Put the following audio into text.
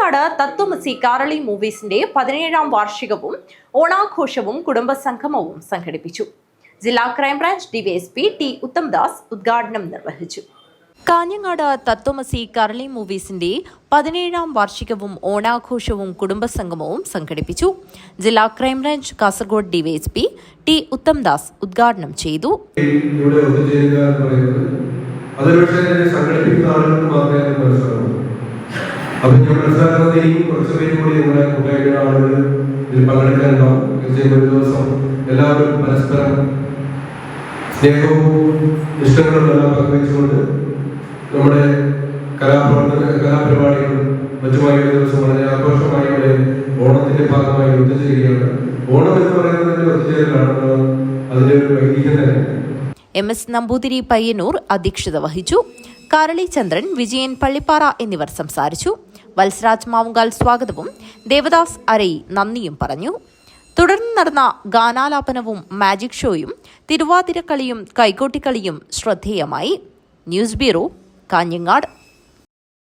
കാഞ്ഞങ്ങാട് തത്വമസി കാരളി മൂവീസിന്റെ പതിനേഴാം വാർഷികവും ഓണാഘോഷവും കുടുംബ സംഗമവും സംഘടിപ്പിച്ചു. ജില്ലാ ക്രൈംബ്രാഞ്ച് ഡിവൈഎസ്പി ടി ഉത്തംദാസ് ഉദ്ഘാടനം നിർവഹിച്ചു. കാഞ്ഞങ്ങാട് തത്വമസി കരളി മൂവീസിന്റെ പതിനേഴാം വാർഷികവും ഓണാഘോഷവും കുടുംബസംഗമവും സംഘടിപ്പിച്ചു. ജില്ലാ crime branch Kasaragod DYSP T Uthamdas ഉദ്ഘാടനം ചെയ്തു. അതൊരുപക്ഷെ സംഘടിപ്പിക്കുന്ന ആളുകൾക്ക് മാത്രമേ കൂടി എല്ലാവരും നമ്മുടെ ഭാഗമായി ഓണം എന്ന് പറയുന്നത് എം എസ് നമ്പൂതിരി പയ്യന്നൂർ അധ്യക്ഷത വഹിച്ചു. കാരളി ചന്ദ്രൻ വിജയൻ പള്ളിപ്പാറ എന്നിവർ സംസാരിച്ചു. വത്സരാജ് മാവുങ്കാൽ സ്വാഗതവും. ദേവദാസ് അരയി നന്ദിയും പറഞ്ഞു. തുടർന്ന് നടന്ന ഗാനാലാപനവും മാജിക് ഷോയും തിരുവാതിരക്കളിയും കൈകോട്ടിക്കളിയും ശ്രദ്ധേയമായി. News bureau Kanhangad.